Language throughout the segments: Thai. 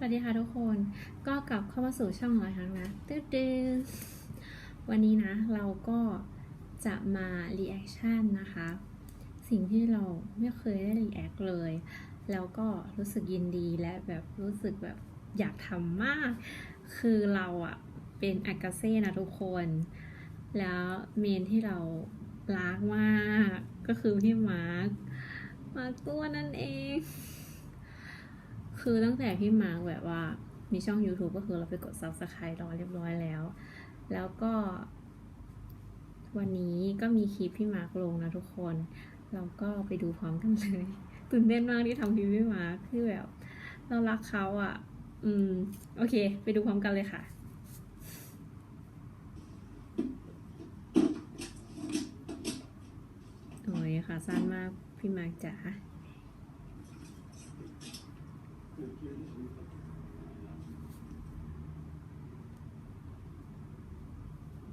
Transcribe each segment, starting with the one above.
สวัสดีค่ะทุกคนก็กลับเข้ามาสู่ช่องของเราครั้งนะตืดดือวันนี้นะเราก็จะมา reaction นนะคะ สิ่งที่เราไม่เคยได้ react เลย แล้วก็รู้สึกยินดีและแบบรู้สึกแบบอยากทำมาก คือเราอะเป็นอากาเซ่นะทุกคน แล้วเมนที่เรารักมากก็คือพี่มาร์คมาร์คตัวนั่นเอง คือตั้งแต่พี่มาร์คแบบว่ามีช่อง YouTube ก็คือเราไปกด Subscribe รอเรียบร้อยแล้ว แล้วก็ วันนี้ก็มีคลิปพี่มาร์คลงนะทุกคน เราก็ไปดูพร้อมกันเลยตื่นเต้นมากที่ทำคลิปพี่มาร์คคือแบบ เรารักเขาอะ อืม โอเค ไปดูพร้อมกันเลยค่ะโอ้ยค่ะสั้นมากพี่มาร์คจ๋า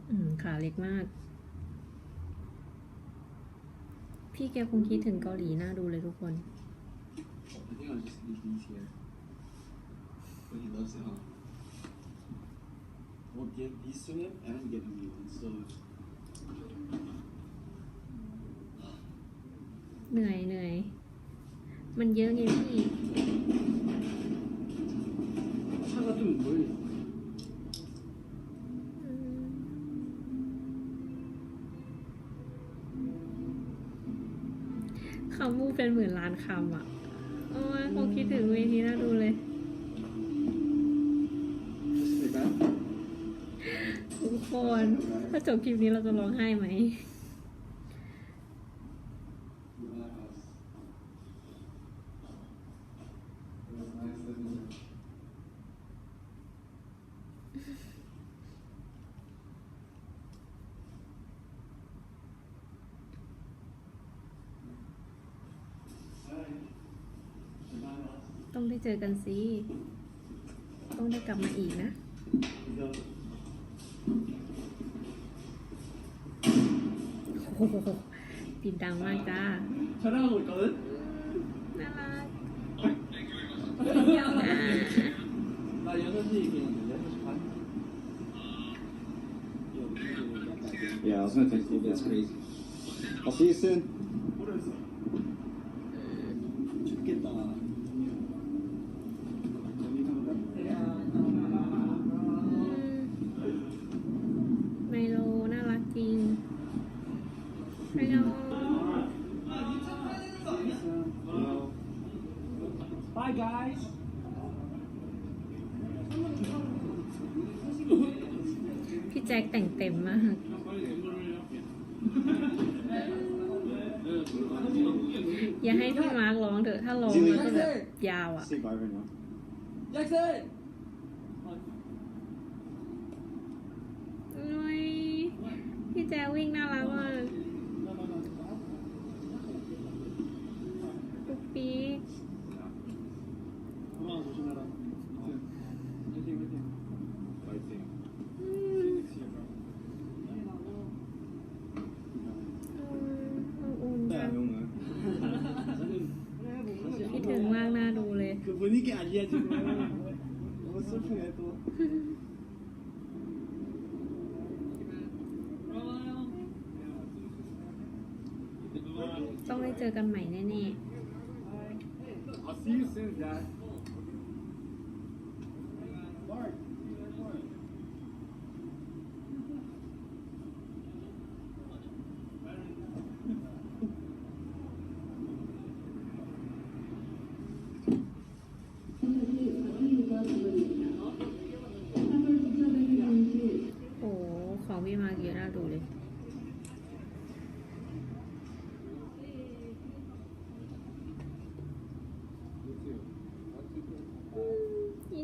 อืมขาเล็กมาก พี่แกคงคิดถึงเกาหลีน่าดูเลยทุกคน I think I'll just leave these here. But he loves it, huh? We'll give these to him and get him new ones. So เหนื่อยเหนื่อย มันเยอะไงพี่ มคำมูเป็นหมื่นล้านคำอะ โอ้ยคงคิดถึงเวทีน่าดูเลย Just like that. ทุกคน ถ้าจบคลิปนี้เราจะร้องไห้ไหม ต้องได้เจอกันสิ ต้องได้กลับมาอีกนะ โอ้โหติดดังมากจ้า 촬영하고 있거든? น่ารัก 나 6시 얘기했는데 6시 반? Yeah, I was gonna text you. That's crazy. I'll see you soon. Bye guys. พี่แจ็คแต่งเต็มมาก อย่าให้พี่มาร์กร้องเถอะ ถ้าร้องมันก็แบบยาวอะ Say bye right now. Jackson. 분위기 아니야 지금. 너무 슬프네 또. ต้องได้เจอกันใหม่แน่ I'll see you soon, Dad. Mark.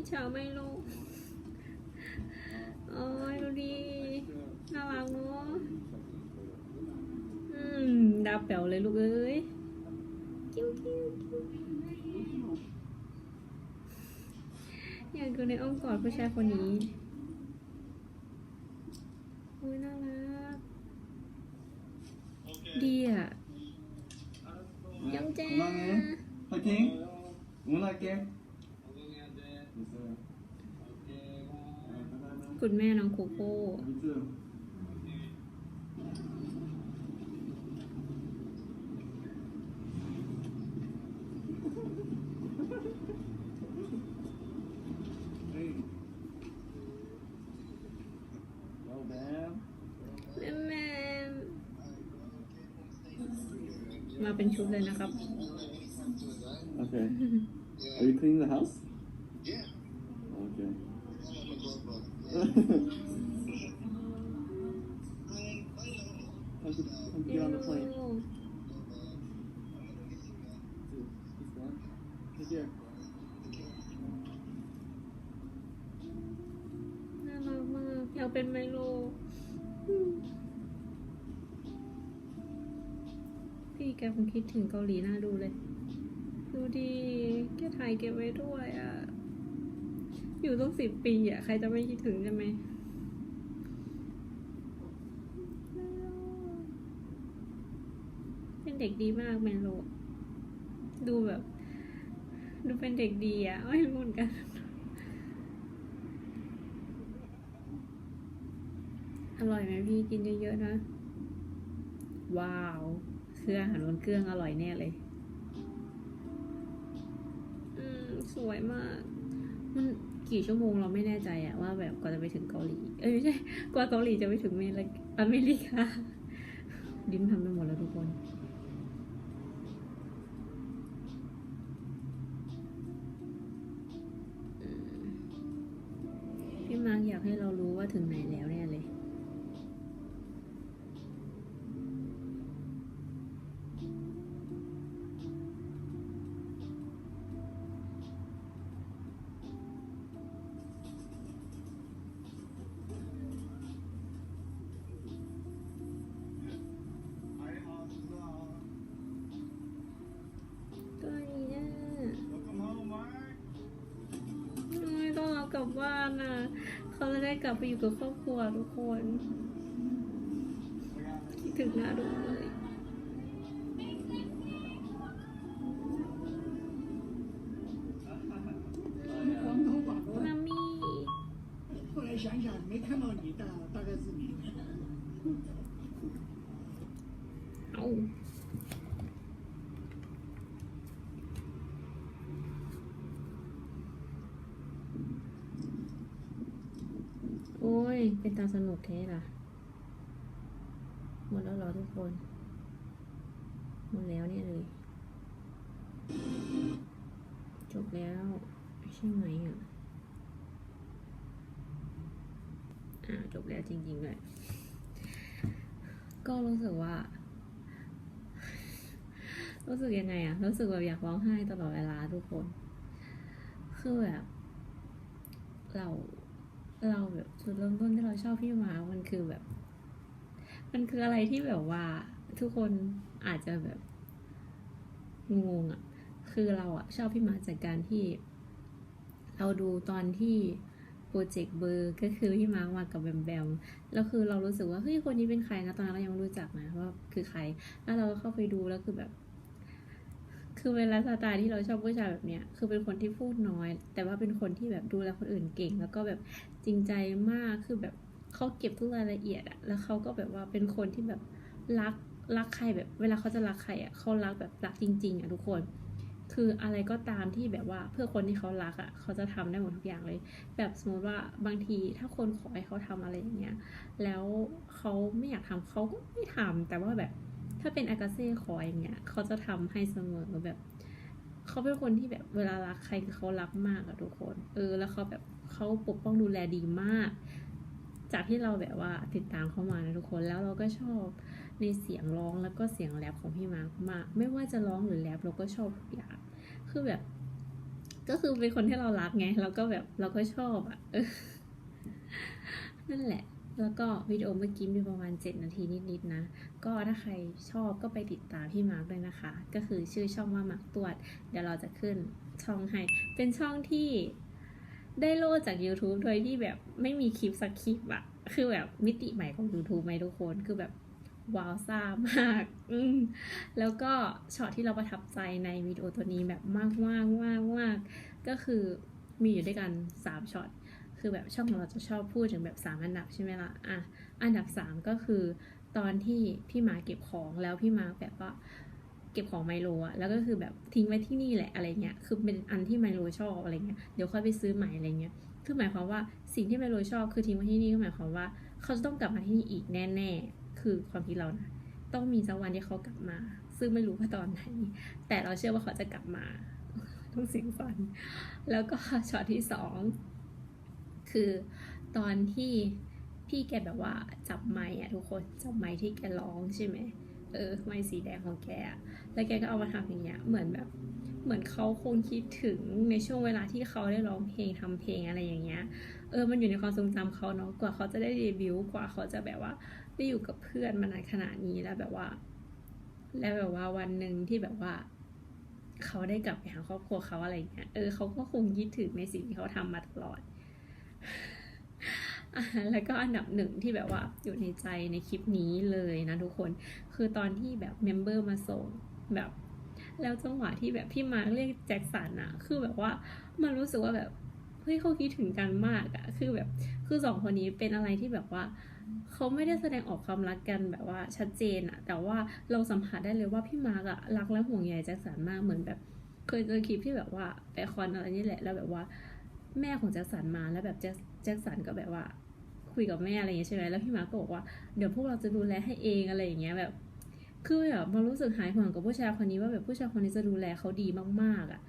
เฉาไม่รู้โอ้ยดูดี น่ารักเนาะอืม ดาวแป๋วเลยลูกเอ้ย กิ้วกิ้วกิ้วอยากอยู่ในอ้อมกอดผู้ชายคนนี้โอ้ยน่ารัก ดีอ่ะ ยังแจ้ 건강해. 파이팅. 응원할게. คุณแม่น้องโคโค่มาเป็นชุดเลยนะครับ Okay. Are you cleaning the house? Yeah. Okay. I should, should get on the plane. He's here. น่ารักมากอยากเป็นไมโลพี่แกคงคิดถึงเกาหลีน่าดูเลย ดูดีแกถ่ายเก็บไว้ด้วยอะ อยู่ต้องสิบปีอะ ใครจะไม่คิดถึงใช่ไหมเป็นเด็กดีมากแมนโลดูแบบ ดูเป็นเด็กดีอะไม่รู้เหมือนกัน อร่อยไหมพี่กินเยอะๆนะ ว้าวคืออาหารบนเครื่องอร่อยแน่เลย อืม สวยมาก มัน กี่ชั่วโมงเราไม่แน่ใจอะว่าแบบกว่าจะไปถึงเกาหลี เอ้ยไม่ใช่กว่าเกาหลีจะไปถึงเมริกอเมริกาดิ้นทำไปหมดแล้วทุกคนพี่มาร์กอยากให้เรารู้ว่าถึงไหนแล้ว นนะเขาจะได้กลับไปอยู่กับครอบครัวทุกคนคิดถึงหน้าดูเลย 黄头发的， มามี่ 后来想想没看到你大大概是你。 เป็นตาสนุกแท้ล่ะ หมดแล้วหรอทุกคน หมดแล้วเนี่ยเลย จบแล้วใช่ไหมอะอ่าจบแล้วจริงๆเลยก็รู้สึกว่า รู้สึกยังไงอะรู้สึกแบบอยากร้องไห้ตลอดเวลาทุกคน คือแบบ เรา เราแบบจุดเริ่มต้นที่เราชอบพี่มามันคือแบบ มันคืออะไรที่แบบว่าทุกคนอาจจะแบบงงอะคือเราอะชอบพี่มาจากการที่ เราดูตอนที่โปรเจกต์เบอร์ก็คือพี่มาร์คมากับแบมแบมแล้วคือเรารู้สึกว่าเฮ้ยคนนี้เป็นใครนะตอนนั้นเรายังไม่รู้จักนะว่าคือใคร แล้วเราก็เข้าไปดูแล้วคือแบบ คือเวลาสไตล์ที่เราชอบผู้ชายแบบเนี้ย คือเป็นคนที่พูดน้อย แต่ว่าเป็นคนที่แบบดูแลคนอื่นเก่ง แล้วก็แบบจริงใจมาก คือแบบเขาเก็บทุกรายละเอียดอะแล้วเขาก็แบบว่าเป็นคนที่แบบรักรักใครแบบ เวลาเขาจะรักใครอะเขารักแบบรักจริง ๆอะทุกคน คืออะไรก็ตามที่แบบว่าเพื่อคนที่เขารักอะเขาจะทำได้หมดทุกอย่างเลย แบบสมมติว่าบางทีถ้าคนขอให้เขาทำอะไรอย่างเงี้ย แล้วเขาไม่อยากทำเขาก็ไม่ทำแต่ว่าแบบ ถ้าเป็นอากาเซ่ขออย่างเงี้ยเขาจะทำให้เสมอแบบเขาเป็นคนที่แบบเวลารักใครคือเขารักมากอะทุกคน เออ แล้วเขาแบบเขาปกป้องดูแลดีมาก จากที่เราแบบว่าติดตามเขามานะทุกคนแล้วเราก็ชอบในเสียงร้องแล้วก็เสียงแรปของพี่มาร์คมาก ไม่ว่าจะร้องหรือแรปเราก็ชอบทุกอย่างคือแบบ ก็คือเป็นคนที่เรารักไง แล้วก็แบบเราก็ชอบอะเออนั่นแหละ แล้วก็วิดีโอเมื่อกี้มีประมาณ 7 นาทีนิดๆนะ ก็ถ้าใครชอบก็ไปติดตามพี่มาร์คด้วยนะคะ ก็คือชื่อช่องว่ามาร์คตรวจ เดี๋ยวเราจะขึ้นช่องให้ เป็นช่องที่ได้โล่จาก YouTube โดยที่แบบไม่มีคลิปสักคลิปอะคือแบบมิติใหม่ของ YouTube ไหมทุกคน คือแบบว้าวซ่ามาก อืมแล้วก็ช็อตที่เราประทับใจในวิดีโอตัวนี้แบบมากมากมากมากก็คือมีอยู่ด้วยกันสามช็อต คือแบบช่องของเราจะชอบพูดถึงแบบสามอันดับใช่ไหมล่ะอะอันดับสามก็คือ ตอนที่พี่มาเก็บของแล้วพี่มาแบบว่าเก็บของไมโลอะแล้วก็คือแบบทิ้งไว้ที่นี่แหละอะไรเงี้ย คือเป็นอันที่ไมโลชอบอะไรเงี้ย เดี๋ยวค่อยไปซื้อใหม่อะไรเงี้ย คือหมายความว่าสิ่งที่ไมโลชอบคือทิ้งไว้ที่นี่ก็หมายความว่า เขาจะต้องกลับมาที่นี่อีกแน่ ๆ คือความคิดเรานะ ต้องมีสักวันที่เขากลับมา ซึ่งไม่รู้ว่าตอนไหน แต่เราเชื่อว่าเขาจะกลับมา ต้องสียงฟัน แล้วก็ช็อตที่สอง คือตอนที่พี่แกแบบว่าจับไม้อะทุกคนจับไม้ที่แกร้องใช่ไหมเออไม้สีแดงของแกอะแล้วแกก็เอามาทำอย่างเงี้ยเหมือนแบบเหมือนเขาคงคิดถึงในช่วงเวลาที่เขาได้ร้องเพลงทำเพลงอะไรอย่างเงี้ย เออ มันอยู่ในความทรงจำเขาเนาะ กว่าเขาจะได้เดบิวต์กว่าเขาจะแบบว่าได้อยู่กับเพื่อนมานานขนาดนี้แล้วแบบว่า แล้วแบบว่าวันหนึ่งที่แบบว่า เขาได้กลับไปหาครอบครัวเขาอะไรเงี้ย เออเขาก็คงคิดถึงในสิ่งที่เขาทำมาตลอด แล้วก็อันดับหนึ่งที่แบบว่าอยู่ในใจในคลิปนี้เลยนะทุกคนคือตอนที่แบบเมมเบอร์มาส่งแบบแล้วจังหวะที่แบบพี่มาร์คเรียกแจ็คสันอะคือแบบว่ามันรู้สึกว่าแบบเฮ้ยเขาคิดถึงกันมากอะคือแบบคือสองคนนี้เป็นอะไรที่แบบว่าเขาไม่ได้แสดงออกความรักกันแบบว่าชัดเจนอะแต่ว่าเราสัมผัสได้เลยว่าพี่มาร์กอะรักและห่วงใยแจ็คสันมากเหมือนแบบ เคยเจอคลิปที่แบบว่าไปคอนอะไรนี่แหละแล้วแบบว่า แม่ของแจ็คสันมาแล้วแบบแจ็คแจ็คสันก็แบบว่า คุยกับแม่อะไรอย่างเงี้ยใช่ไหมแล้วพี่มาก็บอกว่าเดี๋ยวพวกเราจะดูแลให้เองอะไรอย่างเงี้ยแบบ คือแบบมันรู้สึกหายห่วงกับผู้ชายคนนี้ว่าแบบผู้ชายคนนี้จะดูแลเขาดีมากๆอะ่ะ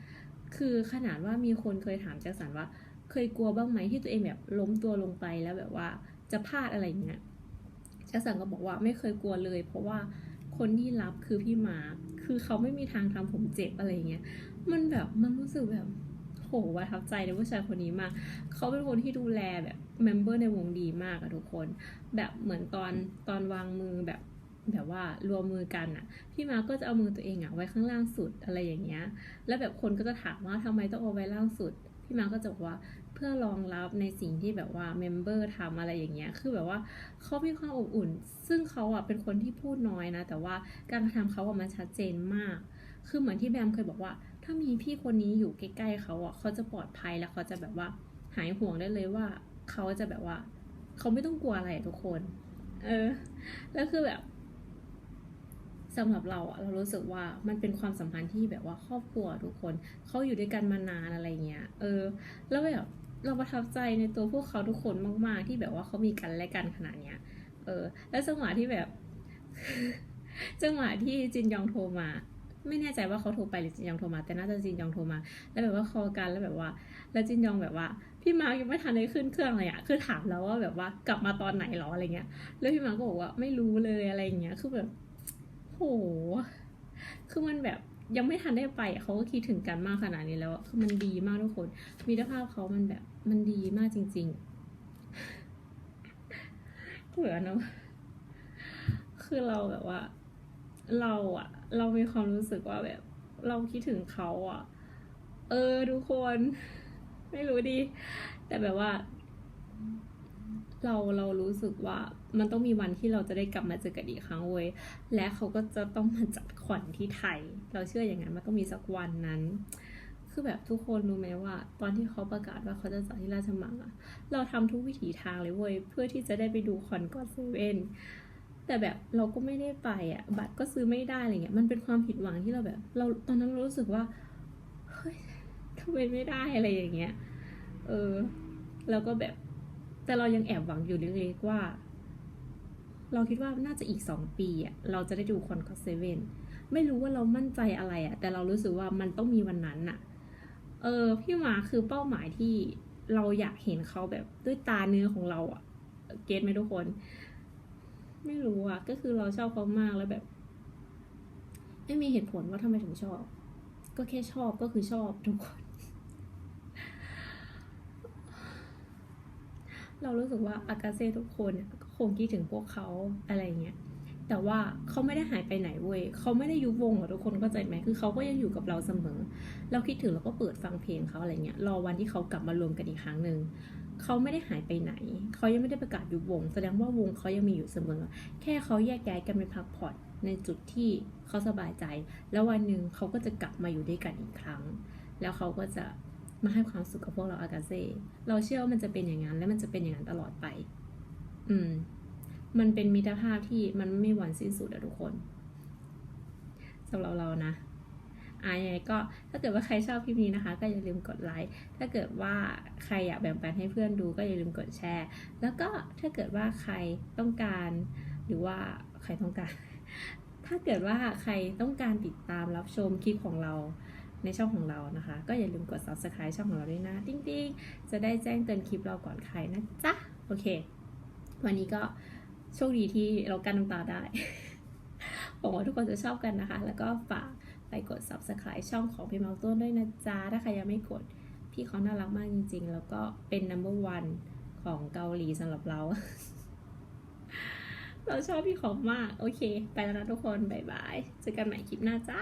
คือขนาดว่ามีคนเคยถามแจ็คสันว่า เคยกลัวบ้างไหมที่ตัวเองแบบล้มตัวลงไปแล้วแบบว่าจะพลาดอะไรอย่างเงี้ยแจ็คสันก็บอกว่าไม่เคยกลัวเลย เพราะว่าคนที่รับคือพี่มาคือเขาไม่มีทางทำผมเจ็บอะไรอย่างเงี้ย มันแบบมันรู้สึกแบบ หประทับใจในผู้ชายคนนี้มาก เขาเป็นคนที่ดูแลแบบเมมเบอร์ในวงดีมากอะทุกคน แบบเหมือนตอนตอนวางมือแบบแบบว่ารวมมือกันอะพี่มาก็จะเอามือตัวเองอะไว้ข้างล่างสุดอะไรอย่างเงี้ย แล้วแบบคนก็จะถามว่าทำไมต้องเอาไว้ล่างสุด พี่มาก็จะบอกว่าเพื่อรองรับในสิ่งที่แบบว่าเมมเบอร์ทำอะไรอย่างเงี้ย คือแบบว่าเขามีความอบอุ่น ซึ่งเขาอะเป็นคนที่พูดน้อยนะ แต่ว่าการกระทำเขาอะมันชัดเจนมาก คือเหมือนที่แบมเคยบอกว่า ถ้ามีพี่คนนี้อยู่ใกล้ๆเขาอะเขาจะปลอดภัยแล้วเขาจะแบบว่าหายห่วงได้เลยว่าเขาจะแบบว่า เขาไม่ต้องกลัวอะไรทุกคน เออ แล้วคือแบบสำหรับเราอะเรารู้สึกว่ามันเป็นความสัมพันธ์ที่แบบว่าครอบครัวทุกคนเขาอยู่ด้วยกันมานานอะไรเงี้ย เออ แล้วแบบเราประทับใจในตัวพวกเขาทุกคนมาก ๆ ที่แบบว่าเขามีกันและกันขนาดเนี้ย เออ แล้วจังหวะที่แบบจังหวะที่จินยองโทรมา ไม่แน่ใจว่าเขาโทรไปหรือจินยองโทรมา แต่น่าจะจินยองโทรมา แล้วแบบว่าคอกันแล้วแบบว่า แล้วจินยองแบบว่า พี่มาร์กยังไม่ทันได้ขึ้นเครื่องเลยอะคือถามแล้วว่าแบบว่ากลับมาตอนไหนหรออะไรเงี้ย แล้วพี่มาร์กก็บอกว่าไม่รู้เลยอะไรเงี้ย คือแบบโห คือมันแบบยังไม่ทันได้ไปเขาก็คิดถึงกันมากขนาดนี้แล้วคือมันดีมากทุกคนมีภาพเขามันแบบมันดีมากจริงๆเผื่อนะคือเราแบบว่า เราอะ เรามีความรู้สึกว่าแบบ เราคิดถึงเขาอะเออทุกคน ไม่รู้ดิแต่แบบว่า เราเรารู้สึกว่ามันต้องมีวันที่เราจะได้กลับมาเจอกันอีกครั้งเว้ย และเขาก็จะต้องมาจัดขวัญที่ไทย เราเชื่ออย่างนั้นมันต้องมีสักวันนั้น คือแบบทุกคนรู้ไหมว่า ตอนที่เขาประกาศว่าเขาจะจัดที่ราชมังอะเราทำทุกวิถีทางเลยเว้ย เพื่อที่จะได้ไปดูคอนกอดเซเว่น แต่แบบเราก็ไม่ได้ไปอะ บัตรก็ซื้อไม่ได้อะไรเงี้ย มันเป็นความผิดหวังที่เราแบบ เราตอนนั้นเรารู้สึกว่า เฮ้ยทำไมไม่ได้อะไรอย่างเงี้ย เออ แล้วก็แบบ แต่เรายังแอบหวังอยู่เล็กๆว่า เราคิดว่าน่าจะอีกสองปีอะ เราจะได้ดูคอนคอเซเว่นไม่รู้ว่าเรามั่นใจอะไรอะ แต่เรารู้สึกว่ามันต้องมีวันนั้นอะ เออ พี่หมาคือเป้าหมายที่เราอยากเห็นเขาแบบด้วยตาเนื้อของเราอะ เก็ตไหมทุกคน ไม่รู้อะก็คือเราชอบเขามากแล้วแบบ ไม่มีเหตุผลว่าทำไมถึงชอบ ก็แค่ชอบก็คือชอบทุกคน เรารู้สึกว่าอากาเซ่ทุกคนก็คงคิดถึงพวกเขาอะไรเงี้ยแต่ว่าเขาไม่ได้หายไปไหนเว้ยเขาไม่ได้ยุบวงหรอทุกคนเข้าใจไหมคือเขาก็ยังอยู่กับเราเสมอ เราคิดถึงเราก็เปิดฟังเพลงเขาอะไรเงี้ยรอวันที่เขากลับมารวมกันอีกครั้งหนึ่ง เขาไม่ได้หายไปไหน เขายังไม่ได้ประกาศยุบวง แสดงว่าวงเขายังมีอยู่เสมอ แค่เขาแยกย้ายกันไปพักผ่อนในจุดที่เขาสบายใจ แล้ววันหนึ่งเขาก็จะกลับมาอยู่ด้วยกันอีกครั้ง แล้วเขาก็จะมาให้ความสุขกับพวกเราอากาเซ่เราเชื่อว่ามันจะเป็นอย่างนั้น และมันจะเป็นอย่างนั้นตลอดไป อืม มันเป็นมิตรภาพที่มันไม่มีวันสิ้นสุดอะทุกคนสำหรับเรานะ อะยังไงก็ถ้าเกิดว่าใครชอบคลิปนี้นะคะ ก็อย่าลืมกดไลค์ ถ้าเกิดว่าใครอยากแบ่งปันให้เพื่อนดูก็อย่าลืมกดแชร์ แล้วก็ถ้าเกิดว่าใครต้องการ หรือว่าใครต้องการ ถ้าเกิดว่าใครต้องการติดตามรับชมคลิปของเราในช่องของเรานะคะ ก็อย่าลืมกด subscribe ช่องของเราด้วยนะ ติ๊งติ๊งๆจะได้แจ้งเตือนคลิปเราก่อนใครนะจ๊ะ โอเค วันนี้ก็โชคดีที่เรากันน้ำตาได้หวังว่าทุกคนจะชอบกันนะคะ แล้วก็ฝาก ไปกด subscribe ช่องของพี่เมาต้นด้วยนะจ๊ะ ถ้าใครยังไม่กด พี่เขาน่ารักมากจริง ๆ แล้วก็เป็น number one ของเกาหลีสำหรับเรา เราชอบพี่เขามาก โอเค ไปแล้วนะทุกคน บ๊ายบาย เจอกันใหม่คลิปหน้าจ้า